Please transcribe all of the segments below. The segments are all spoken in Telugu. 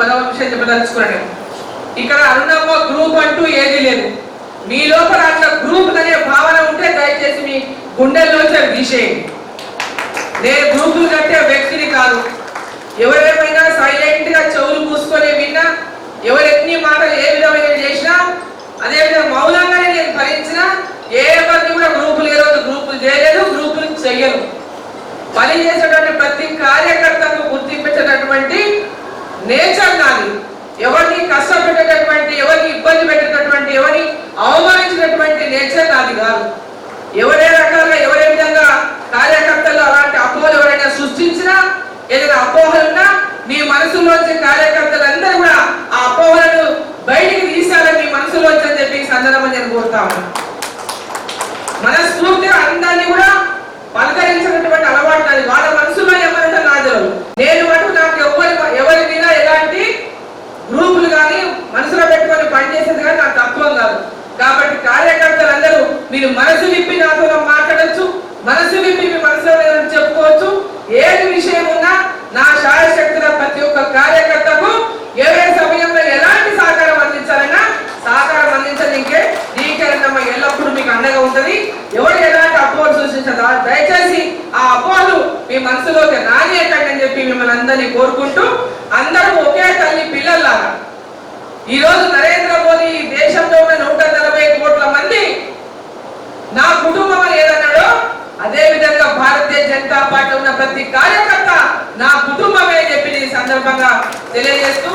పదవ విషయం చెప్పదలుచుకున్నాను ఇక్కడ అరుణమ్మ గ్రూప్ అంటూ ఏది లేదు. మీ లోపల అట్లా గ్రూప్ అనే భావన ఉంటే దయచేసి మీ గుండెల్లోంచి అవి తీసేయండి. నేను గ్రూపులు కట్టే వ్యక్తిని కాదు. ఎవరేమైనా సైలెంట్గా చెవులు మూసుకొని విన్నా ఎవరెన్ని మాటలు ఏ విధమైన చేసినా అదేవిధంగా మౌనంగానే నేను భరించినా ఏ మంది కూడా గ్రూపులు ఏ గ్రూపులు చేయలేదు గ్రూపులు చెయ్యను. పని చేసేటువంటి ప్రతి కార్యకర్తకు గుర్తింపించేటటువంటి నేచర్ నాది ఎవరిని కష్టపెట్టేటటువంటి ఎవరిని ఇబ్బంది పెట్టేటటువంటి ఎవరిని అవమానించినటువంటి నేచర్ నాది కాదు. ఎవరే రకాలుగా ఎవరే విధంగా కార్యకర్తలు అలాంటి అపోహలు ఎవరైనా సృష్టించినా ఏదైనా అపోహలున్నా మీ మనసులోంచి కార్యకర్తలందరూ కూడా ఆ అపోహలను బయటికి తీసాలని మీ మనసులోంచి అని చెప్పి సందర్భం నేను కోరుతా ఉన్నాను. మనస్ఫూర్తిగా అందరినీ కూడా పలకరించినటువంటి అలవాటు నాది వాళ్ళ మనసులో ఏమనంటే నాది నేను మటు నాకు ఎవరి ఎవరి మీద ఎలాంటి గ్రూపులు మనసులో పెట్టుకొని పనిచేసేది కానీ నాకు తత్వం కాదు. కాబట్టి కార్యకర్తలందరూ మీరు మనసు విప్పి నాతో మాట్లాడచ్చు మనసు విప్పి మీ మనసులో లేదని చెప్పుకోవచ్చు. ఏది విషయం ఉన్నా నా శాయశక్తుల ప్రతి ఒక్క కార్యకర్తకు ఏ సమయంలో ఎలాంటి సహకారం అందించాలన్నా సహకారం అందించడానికే దీకరణమ్మ ఎల్లప్పుడూ మీకు అండగా ఉంటది. ఎవరు ఎలాంటి అపోహలు సృష్టించదా దయచేసి ఆ అపోహలు మీ మనసులోకి రానియకండి అని చెప్పి మిమ్మల్ని అందరినీ కోరుకుంటూ అందరూ ఒకే తల్లి పిల్లల్లాగా ఈ రోజు నరేంద్ర మోదీ దేశంలో ఉన్న నూట నలభై కోట్ల మంది నా కుటుంబం అని ఏదన్నాడో అదే విధంగా భారతీయ జనతా పార్టీ ఉన్న ప్రతి కార్యకర్త నా కుటుంబమే చెప్పి ఈ సందర్భంగా తెలియజేస్తూ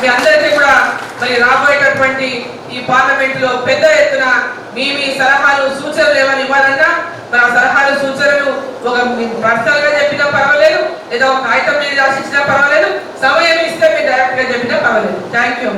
మీ అందరికీ కూడా మరి రాబోయేటటువంటి ఈ పార్లమెంట్లో పెద్ద ఎత్తున మీ మీ సలహాలు సూచనలు ఏమైనా ఇవ్వాలన్నా మరి ఆ సలహాలు సూచనలు ఒక పర్సనల్గా చెప్పినా పర్వాలేదు లేదా ఒక కాగితం మీద రాసిచ్చినా పర్వాలేదు సమయం ఇస్తే మీరు డైరెక్ట్గా చెప్పినా పర్వాలేదు. Thank you.